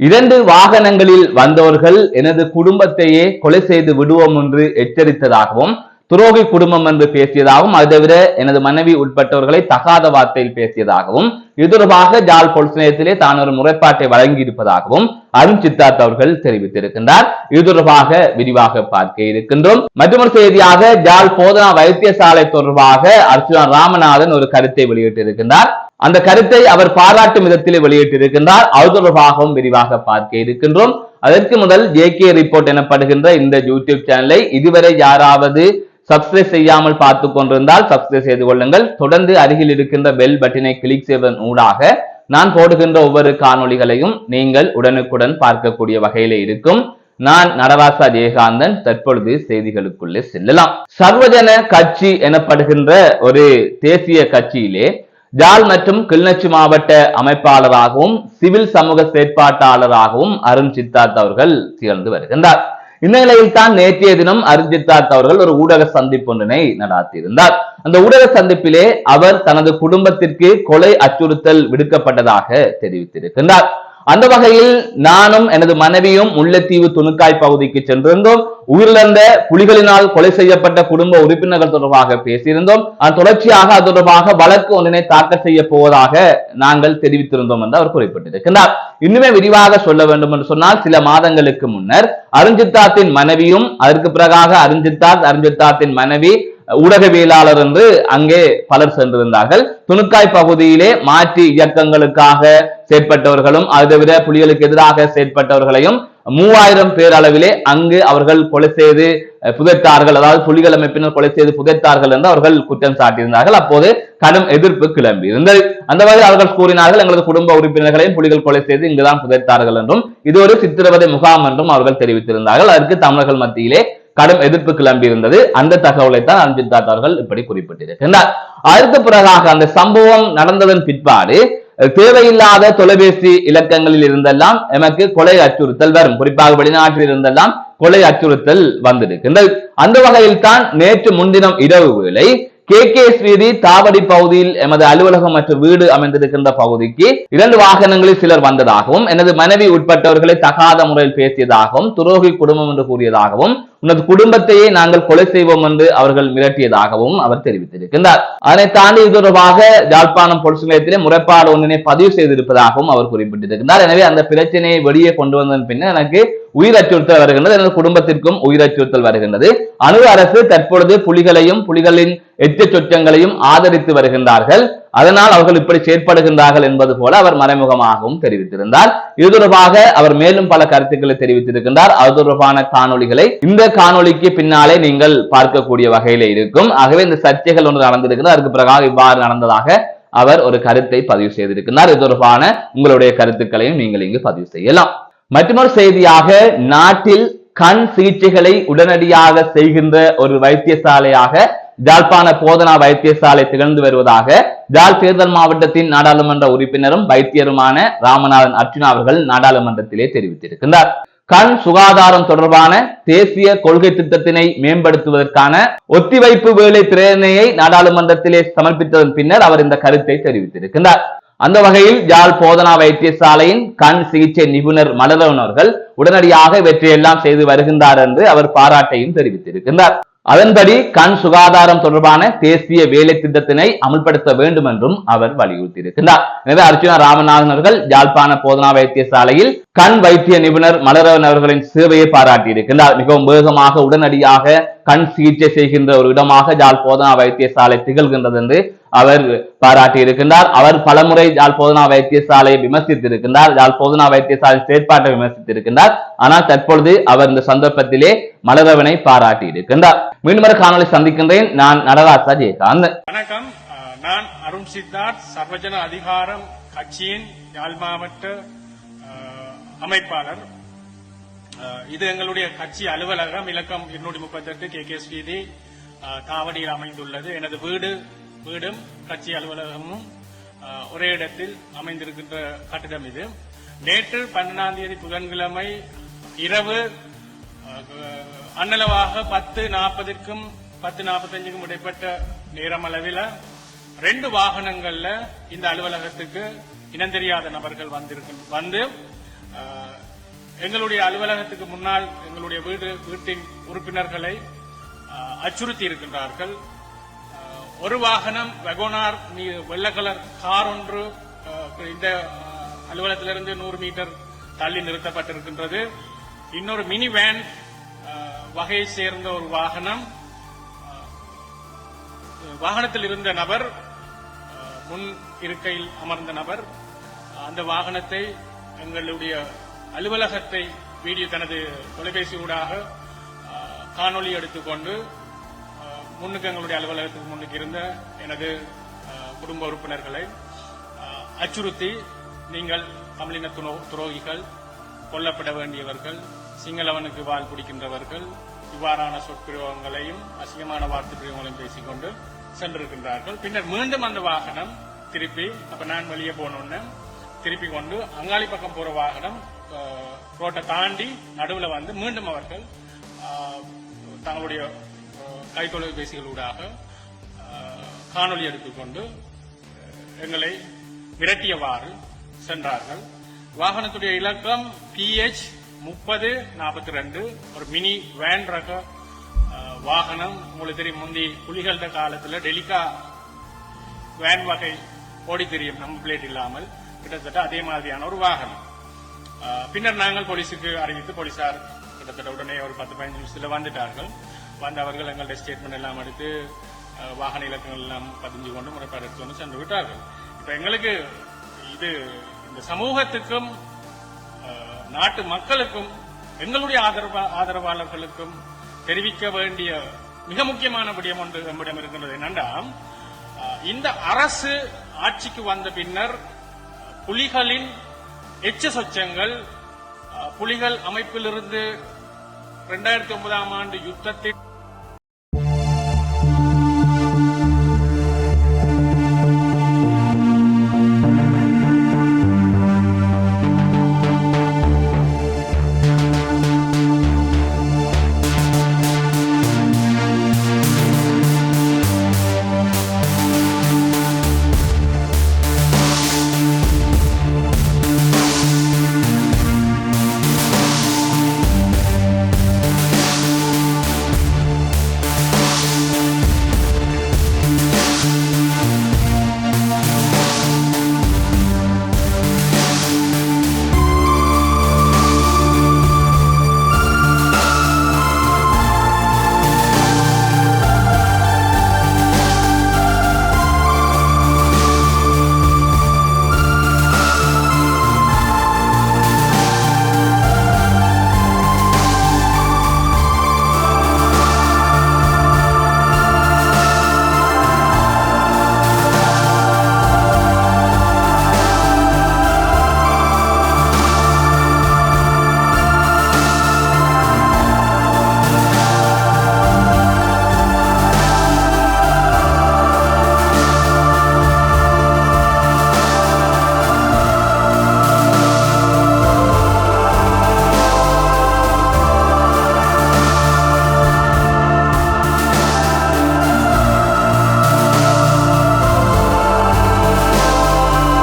இரண்டு வாகனங்களில் வந்தவர்கள் எனது குடும்பத்தையே கொலை செய்து விடுவோம் என்று எச்சரித்ததாகவும் துரோகி குடும்பம் என்று பேசியதாகவும் அது தவிர எனது மனைவி உட்பட்டவர்களை தகாத வார்த்தையில் பேசியதாகவும் இது தொடர்பாக ஜாழ் பொலிஸ் நிலையத்திலே தான் ஒரு முறைப்பாட்டை வழங்கியிருப்பதாகவும் அருண் சித்தார்த் அவர்கள் தெரிவித்திருக்கின்றார். இது தொடர்பாக விரிவாக பார்க்க இருக்கின்றோம். மற்றொரு செய்தியாக ஜால் போதனா வைத்தியசாலை தொடர்பாக அர்ச்சுனா ராமநாதன் ஒரு கருத்தை வெளியிட்டிருக்கின்றார். அந்த கருத்தை அவர் பாராட்டும் விதத்திலே வெளியிட்டிருக்கின்றார். அது தொடர்பாகவும் விரிவாக பார்க்க இருக்கின்றோம். அதற்கு முதல் ஜே கே ரிப்போர்ட் எனப்படுகின்ற இந்த யூடியூப் சேனலை இதுவரை யாராவது சப்ஸ்கிரைப் செய்யாமல் பார்த்து கொண்டிருந்தால் சப்ஸ்கிரைப் செய்து கொள்ளுங்கள். தொடர்ந்து அருகில் இருக்கின்ற பெல் பட்டினை கிளிக் செய்வதன் ஊடாக நான் போடுகின்ற ஒவ்வொரு காணொளிகளையும் நீங்கள் உடனுக்குடன் பார்க்கக்கூடிய வகையில இருக்கும். நான் நடராசா ஜெயகாந்தன் தற்பொழுது செய்திகளுக்குள்ளே செல்லலாம். சர்வஜன கட்சி எனப்படுகின்ற ஒரு தேசிய கட்சியிலே ஜாழ் மற்றும் கிளிநொச்சி மாவட்ட அமைப்பாளராகவும் சிவில் சமூக செயற்பாட்டாளராகவும் அருண் சித்தார்த் அவர்கள் திகழ்ந்து வருகின்றார். இந்த நிலையில் தான் நேற்றைய தினம் அருண் சித்தார்த் அவர்கள் ஒரு ஊடக சந்திப்பு ஒன்றினை நடாத்தியிருந்தார். அந்த ஊடக சந்திப்பிலே அவர் தனது குடும்பத்திற்கு கொலை அச்சுறுத்தல் விடுக்கப்பட்டதாக தெரிவித்திருக்கின்றார். அந்த வகையில் நானும் எனது மனைவியும் முல்லைத்தீவு துணுக்காய் பகுதிக்கு சென்றிருந்தோம். உயிரிழந்த புலிகளினால் கொலை செய்யப்பட்ட குடும்ப உறுப்பினர்கள் தொடர்பாக பேசியிருந்தோம். அது தொடர்ச்சியாக அது தொடர்பாக வழக்கு ஒன்றினை தாக்கல் செய்ய போவதாக நாங்கள் தெரிவித்திருந்தோம் என்று அவர் குறிப்பிட்டிருக்கிறார் இன்னுமே விரிவாக சொல்ல வேண்டும் என்று சொன்னால் சில மாதங்களுக்கு முன்னர் அருஞ்சித்தாத்தின் மனைவியும் அதற்கு பிறகாக அருஞ்சித்தாத் அருஞ்சித்தாத்தின் மனைவி ஊடகவியலாளர் என்று அங்கே பலர் சென்றிருந்தார்கள். துணுக்காய் பகுதியிலே மாற்றி இயக்கங்களுக்காக செயற்பட்டவர்களும் அதை தவிர புலிகளுக்கு எதிராக செயற்பட்டவர்களையும் மூவாயிரம் பேர் அளவிலே அங்கு அவர்கள் கொலை செய்து புதைத்தார்கள். அதாவது புலிகள் அமைப்பினர் கொலை செய்து புதைத்தார்கள் என்று அவர்கள் குற்றம் சாட்டியிருந்தார்கள். அப்போது கடும் எதிர்ப்பு கிளம்பி இருந்தது. அந்த வகையில் அவர்கள் கூறினார்கள் எங்களது குடும்ப உறுப்பினர்களையும் புலிகள் கொலை செய்து இங்குதான் புதைத்தார்கள் என்றும் இது ஒரு சித்திரவதை முகாம் என்றும் அவர்கள் தெரிவித்திருந்தார்கள். அதற்கு தமிழர்கள் மத்தியிலே கடும் எதிர்ப்பு கிளம்பி இருந்தது. அந்த தகவலை தான் அஞ்சித் தாத் அவர்கள் இப்படி குறிப்பிட்டிருக்கின்றார் அடுத்த பிறகாக அந்த சம்பவம் நடந்ததன் பிற்பாடு தேவையில்லாத தொலைபேசி இலக்கங்களில் இருந்தெல்லாம் எமக்கு கொலை அச்சுறுத்தல் வரும். குறிப்பாக வெளிநாட்டில் இருந்தெல்லாம் கொலை அச்சுறுத்தல் வந்திருக்கின்றது. அந்த வகையில் தான் நேற்று முன்தினம் இரவு வேளை கே கே வீதி தாவடி பகுதியில் எமது அலுவலகம் மற்றும் வீடு அமைந்திருக்கின்ற பகுதிக்கு இரண்டு வாகனங்களில் சிலர் வந்ததாகவும் எனது மனைவி உட்பட்டவர்களை தகாத முறையில் பேசியதாகவும் துரோகி குடும்பம் என்று கூறியதாகவும் உனது குடும்பத்தையே நாங்கள் கொலை செய்வோம் என்று அவர்கள் மிரட்டியதாகவும் அவர் தெரிவித்திருக்கின்றார். அதனை தாண்டி இது தொடர்பாக யாழ்ப்பாணம் பொலிஸ் நிலையத்திலே முறைப்பாடு ஒன்றினை பதிவு செய்திருப்பதாகவும் அவர் குறிப்பிட்டிருக்கின்றார். எனவே அந்த பிரச்சனையை வெளியே கொண்டு வந்ததன் பின்னர் எனக்கு உயிர் அச்சுறுத்தல் வருகின்றது எனது குடும்பத்திற்கும் உயிர் அச்சுறுத்தல் வருகின்றது. அணு அரசு தற்பொழுது புலிகளையும் புலிகளின் எச்ச சொச்சங்களையும் ஆதரித்து வருகின்றார்கள். அதனால் அவர்கள் இப்படி செயற்படுகின்றார்கள் என்பது போல அவர் மறைமுகமாகவும் தெரிவித்திருந்தார். இது தொடர்பாக அவர் மேலும் பல கருத்துக்களை தெரிவித்திருக்கின்றார். அது தொடர்பான காணொளிகளை இந்த காணொளிக்கு பின்னாலே நீங்கள் பார்க்கக்கூடிய வகையில இருக்கும். ஆகவே இந்த சர்ச்சைகள் ஒன்று நடந்திருக்கிறது அதற்கு பிறகாக இவ்வாறு நடந்ததாக அவர் ஒரு கருத்தை பதிவு செய்திருக்கிறார் இது தொடர்பான உங்களுடைய கருத்துக்களையும் நீங்கள் இங்கு பதிவு செய்யலாம். மற்றொரு செய்தியாக நாட்டில் கண் சிகிச்சைகளை உடனடியாக செய்கின்ற ஒரு வைத்தியசாலையாக ஜாழ்ப்பாண போதனா வைத்தியசாலை திகழ்ந்து வருவதாக ஜாழ் தேர்தல் மாவட்டத்தின் நாடாளுமன்ற உறுப்பினரும் வைத்தியருமான ராமநாதன் அர்ஜுனா அவர்கள் நாடாளுமன்றத்திலே தெரிவித்திருக்கிறார் கண் சுகாதாரம் தொடர்பான தேசிய கொள்கை திட்டத்தினை மேம்படுத்துவதற்கான ஒத்திவைப்பு வேலை பிரேரணையை நாடாளுமன்றத்திலே சமர்ப்பித்ததன் பின்னர் அவர் இந்த கருத்தை தெரிவித்திருக்கிறார் அந்த வகையில் ஜாழ் போதனா வைத்தியசாலையின் கண் சிகிச்சை நிபுணர் மலரவன் அவர்கள் உடனடியாக இவற்றையெல்லாம் செய்து வருகின்றார் என்று அவர் பாராட்டையும் தெரிவித்திருக்கின்றார். அதன்படி கண் சுகாதாரம் தொடர்பான தேசிய வேலை திட்டத்தினை அமல்படுத்த வேண்டும் என்றும் அவர் வலியுறுத்தியிருக்கிறார் எனவே அர்ச்சுனா ராமநாதன் அவர்கள் யாழ்ப்பாண போதனா வைத்தியசாலையில் கண் வைத்திய நிபுணர் மலரவன் அவர்களின் சேவையை பாராட்டியிருக்கிறார் மிகவும் வேகமாக உடனடியாக கண் சிகிச்சை செய்கின்ற ஒரு இடமாக ஜாழ் போதனா வைத்தியசாலை திகழ்கின்றது என்று அவர் பாராட்டி இருக்கின்றார் அவர் பலமுறை ஜாழ் போதனா வைத்தியசாலையை விமர்சித்திருக்கின்றார். ஜாழ் போதனா வைத்தியசாலை செயற்பாட்டை விமர்சித்திருக்கின்றார். ஆனால் தற்பொழுது அவர் இந்த சந்தர்ப்பத்திலே மலரவனை பாராட்டி இருக்கின்றார் மீண்டும் ஒரு காணொலி சந்திக்கின்றேன். நான் நடராசா ஜெயகாந்த் வணக்கம். நான் அருண் சித்தார்த் சர்வஜன அதிகாரம் கட்சியின் யாழ் மாவட்ட அமைப்பாளர். இது எங்களுடைய கட்சி அலுவலகம். இலக்கம் இருநூற்றி முப்பத்தெட்டு கே கே ஸ்ரீதி தாவடியில் அமைந்துள்ளது. எனது வீடு வீடும் கட்சி அலுவலகமும் ஒரே இடத்தில் அமைந்திருக்கின்ற கட்டிடம் இது. நேற்று பன்னெண்டாம் தேதி புதன்கிழமை இரவு அன்னளவாக பத்து நாற்பதுக்கும் பத்து நாற்பத்தஞ்சுக்கும் இடைப்பட்ட நேரம் அளவில் ரெண்டு வாகனங்கள்ல இந்த அலுவலகத்துக்கு இனந்தெரியாத நபர்கள் வந்திருக்க வந்து எங்களுடைய அலுவலகத்துக்கு முன்னால் எங்களுடைய வீடு வீட்டின் உறுப்பினர்களை அச்சுறுத்தி இருக்கின்றார்கள். ஒரு வாகனம் வெகோனார் நீ- வெள்ளை கலர் கார் ஒன்று இந்த அலுவலகத்திலிருந்து நூறு மீட்டர் தள்ளி நிறுத்தப்பட்டிருக்கின்றது. இன்னொரு மினி வேன் வகையை சேர்ந்த ஒரு வாகனம். வாகனத்தில் இருந்த நபர் முன் இருக்கையில் அமர்ந்த நபர். அந்த வாகனத்தை எங்களுடைய அலுவலகத்தை வீடியோ தனது தொலைபேசி ஊடாக காணொலி காணொளி எடுத்துக்கொண்டு முன்னுக்கு எங்களுடைய அலுவலகத்துக்கு முன்னுக்கு இருந்த எனது குடும்ப உறுப்பினர்களை அச்சுறுத்தி நீங்கள் தமிழின துணோ துரோகிகள் கொல்லப்பட வேண்டியவர்கள் சிங்களவனுக்கு வாழ் பிடிக்கின்றவர்கள் இவ்வாறான சொற்பிரயோகங்களையும் அசிங்கமான வார்த்தை பிரயோகங்களையும் பேசிக்கொண்டு சென்றிருக்கின்றார்கள். பின்னர் மீண்டும் அந்த வாகனம் திருப்பி அப்ப நான் வெளியே போனோன்னு திருப்பி கொண்டு அங்காளி பக்கம் போற வாகனம் ரோட்டை தாண்டி நடுவில் வந்து மீண்டும் அவர்கள் தங்களுடைய கைத்தொலைபேசிகளூடாக அஹ், காணொளி எடுத்துக்கொண்டு எங்களை விரட்டியவாறு சென்றார்கள். வாகனத்துடைய இலக்கம் பிஹெச் முப்பது நாற்பத்தி ரெண்டு ஒரு மினி வேன் ரக வாகனம். உங்களுக்கு தெரியும் முந்தி புலிகள காலத்தில் டெலிகா வேன் வகை ஓடி தெரியும் நம்ம பிளேட் இல்லாமல். கிட்டத்தட்ட அதே மாதிரியான ஒரு வாகனம். பின்னர் நாங்கள் போலீஸுக்கு அறிவித்து போலீசார் கிட்டத்தட்ட உடனே ஒரு பத்து பதினஞ்சு நிமிஷத்தில் வந்துட்டார்கள். வந்தவர்கள் எங்களுடைய ஸ்டேட்மெண்ட் எல்லாம் எடுத்து வாகன இலக்கங்கள் எல்லாம் பதிஞ்சு கொண்டு முறைப்பாடு எடுத்து வந்து சென்று விட்டார்கள். இப்ப எங்களுக்கு இது இந்த சமூகத்துக்கும் நாட்டு மக்களுக்கும் எங்களுடைய ஆதரவா ஆதரவாளர்களுக்கும் தெரிவிக்க வேண்டிய மிக முக்கியமான விடயம் ஒன்று நம்மிடம் இருக்கின்றது என்னென்றால் இந்த அரசு ஆட்சிக்கு வந்த பின்னர் புலிகளின் எச்ச சொச்சங்கள் புலிகள் அமைப்பிலிருந்து இரண்டாயிரத்தி ஒன்பதாம் ஆண்டு யுத்தத்தில்